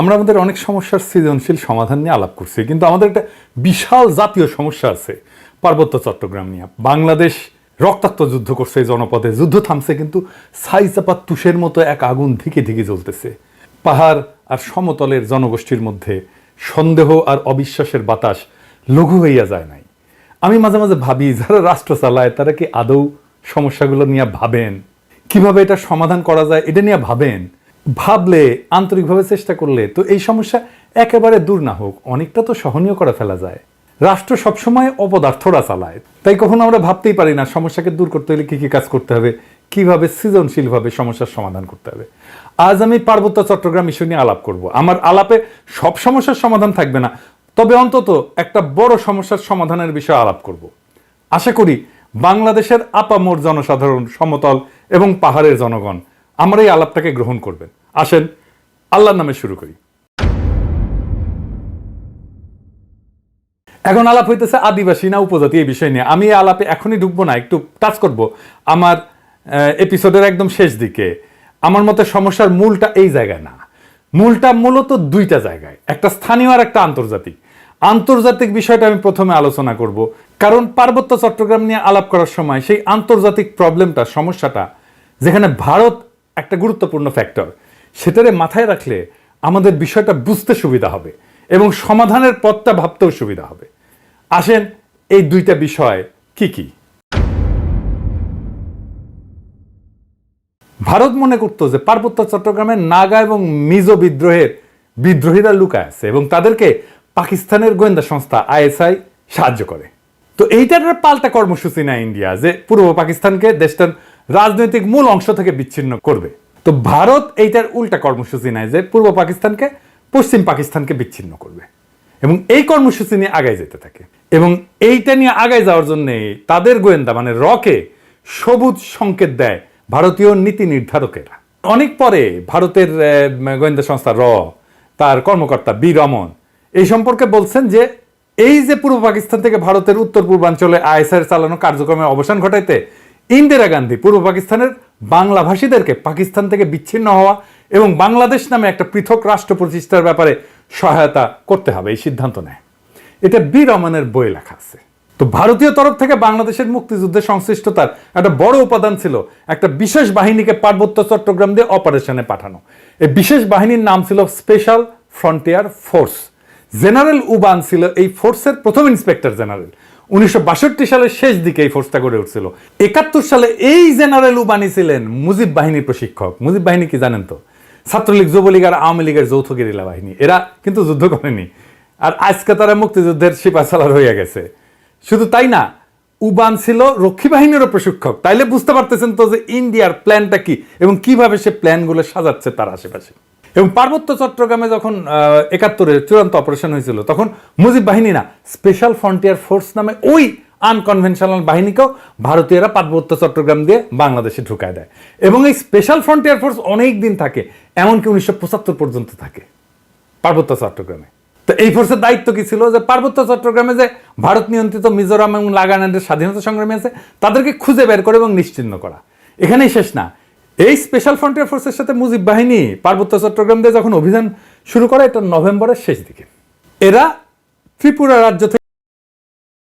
আমরা আমাদের অনেক সমস্যার সৃজনশীল সমাধান নিয়ে আলাপ করছি, কিন্তু আমাদের একটা বিশাল জাতীয় সমস্যা আছে পার্বত্য চট্টগ্রাম নিয়ে। বাংলাদেশ রক্তাক্ত যুদ্ধ করছে এই জনপদে, যুদ্ধ থামছে, কিন্তু সাইচাপা তুষের মতো এক আগুন ধিকে ধিকে জ্বলতেছে। পাহাড় আর সমতলের জনগোষ্ঠীর মধ্যে সন্দেহ আর অবিশ্বাসের বাতাস লঘু হইয়া যায় নাই। আমি মাঝে মাঝে ভাবি, যারা রাষ্ট্র চালায়, তারা কি আদৌ সমস্যাগুলো নিয়ে ভাবেন? কীভাবে এটা সমাধান করা যায়, এটা নিয়ে ভাবেন? ভাবলে, আন্তরিকভাবে চেষ্টা করলে তো এই সমস্যা একেবারে দূর না হোক, অনেকটা তো সহনীয় করে ফেলা যায়। রাষ্ট্র সবসময় অপদার্থরা চালায়। তাই কখনো আমরা ভাবতেই পারি না সমস্যাকে দূর করতে হলে কি কি কাজ করতে হবে, কীভাবে সৃজনশীলভাবে সমস্যার সমাধান করতে হবে। আজ আমি পার্বত্য চট্টগ্রাম ইস্যু নিয়ে আলাপ করব। আমার আলাপে সব সমস্যার সমাধান থাকবে না, তবে অন্তত একটা বড় সমস্যার সমাধানের বিষয়ে আলাপ করব। আশা করি বাংলাদেশের আপামোর জনসাধারণ, সমতল এবং পাহাড়ের জনগণ আমার এই আলাপটাকে গ্রহণ করবেন। আসেন, আল্লাহর নামে শুরু করি। এখন আলাপ হইতেছে আদিবাসী না উপজাতি এই বিষয় নিয়ে। আমি আলাপে এখনই ঢুকবো না, একটু টাচ করব। আমার এপিসোডের একদম শেষ দিকে। আমার মতে সমস্যার মূলটা এই জায়গায় না। মূলটা মূলত দুইটা জায়গায়। একটা স্থানীয় আর একটা আন্তর্জাতিক। আন্তর্জাতিক বিষয়টা আমি প্রথমে আলোচনা করব। কারণ পার্বত্য চট্টগ্রাম নিয়ে আলাপ করার সময় সেই আন্তর্জাতিক প্রবলেমটা সমস্যাটা, যেখানে ভারত একটা গুরুত্বপূর্ণ ফ্যাক্টর সেটারে মাথায় রাখলে আমাদের বিষয়টা বুঝতে সুবিধা হবে এবং সমাধানের পথটা ভাবতেও সুবিধা হবে। আসেন, এই দুইটা বিষয় কি কি? ভারত মনে করতো যে পার্বত্য চট্টগ্রামের নাগা এবং মিজো বিদ্রোহের বিদ্রোহীরা লুকায় আছে এবং তাদেরকে পাকিস্তানের গোয়েন্দা সংস্থা আইএসআই সাহায্য করে। তো এইটার পাল্টা কর্মসূচি নেয় ইন্ডিয়া যে পূর্ব পাকিস্তানকে, দেশটার রাজনৈতিক মূল অংশ থেকে বিচ্ছিন্ন করবে। তো ভারত এইটার উল্টা কর্মসূচি নেয় যে পূর্ব পাকিস্তানকে পশ্চিম পাকিস্তানকে বিচ্ছিন্ন করবে। এবং এই কর্মসূচি নিয়ে আগায় যেতে থাকে। এবং এইটা নিয়ে আগায় যাওয়ার জন্য তাদের গোয়েন্দা মানে রকে সবুজ সংকেত দেয় ভারতীয় নীতি নির্ধারকেরা। অনেক পরে ভারতের গোয়েন্দা সংস্থা র, তার কর্মকর্তা বি রমন এই সম্পর্কে বলছেন যে এই যে পূর্ব পাকিস্তান থেকে ভারতের উত্তর পূর্বাঞ্চলে আইএসআইয়ের চালানো কার্যক্রমের অবসান ঘটাইতে ইন্দিরা গান্ধী পূর্ব পাকিস্তানের বাংলা ভাষীদেরকে পাকিস্তান থেকে বিচ্ছিন্ন হওয়া এবং বাংলাদেশ নামে একটা পৃথক রাষ্ট্র প্রতিষ্ঠার ব্যাপারে সহায়তা করতে হবে এই সিদ্ধান্ত নেয়। এটা বি রমনের বই লেখা আছে। তো ভারতীয় তরফ থেকে বাংলাদেশের মুক্তিযুদ্ধে সংশ্লিষ্টতার একটা বড় উপাদান ছিল একটা বিশেষ বাহিনীকে পার্বত্য চট্টগ্রাম দিয়ে অপারেশনে পাঠানো। এই বিশেষ বাহিনীর নাম ছিল special frontier force. General Uban ছিল এই ফোর্সের প্রথম ইন্সপেক্টর জেনারেল। উনিশশো সালের শেষ দিকে এই ফোর্সটা গড়ে উঠছিল। একাত্তর সালে এই জেনারেল উবানি ছিলেন মুজিব বাহিনীর প্রশিক্ষক। মুজিব বাহিনী কি জানেন তো? ছাত্রলীগ, যুবলীগ আর আওয়ামী লীগের যৌথ গেরিলা বাহিনী। এরা কিন্তু যুদ্ধ করেনি। আর আজকে তারা মুক্তিযুদ্ধের সিপাহসালার হয়ে গেছে। শুধু তাই না, উবান ছিল রক্ষী বাহিনীরও প্রশিক্ষক। তাইলে বুঝতে পারতেছেন তো যে ইন্ডিয়ার প্ল্যানটা কি এবং কীভাবে সে প্ল্যানগুলো সাজাচ্ছে তার আশেপাশে। এবং পার্বত্য চট্টগ্রামে যখন একাত্তরের চূড়ান্ত অপারেশন হয়েছিল, তখন মুজিব বাহিনী না স্পেশাল ফ্রন্টিয়ার ফোর্স নামে ওই আনকনভেনশনাল বাহিনীকেও ভারতীয়রা পার্বত্য চট্টগ্রাম দিয়ে বাংলাদেশে ঢুকায় দেয়। এবং এই স্পেশাল ফ্রন্টিয়ার ফোর্স অনেক দিন থাকে, এমনকি উনিশশো পঁচাত্তর পর্যন্ত থাকে পার্বত্য চট্টগ্রামে। তো এই ফোর্সের দায়িত্ব কি ছিল? যে পার্বত্য চট্টগ্রামে যে ভারত নিয়ন্ত্রিত মিজোরাম এবং নাগাল্যান্ডের স্বাধীনতা সংগ্রামী আছে, তাদেরকে খুঁজে বের করে এবং নিশ্চিহ্ন করা। এখানেই শেষ না। এই স্পেশাল ফ্রন্টিয়ার ফোর্সের সাথে মুজিব বাহিনী পার্বত্য চট্টগ্রাম দিয়ে যখন অভিযান শুরু করে, এটা নভেম্বরের শেষ দিকে। এরা ত্রিপুরা রাজ্য থেকে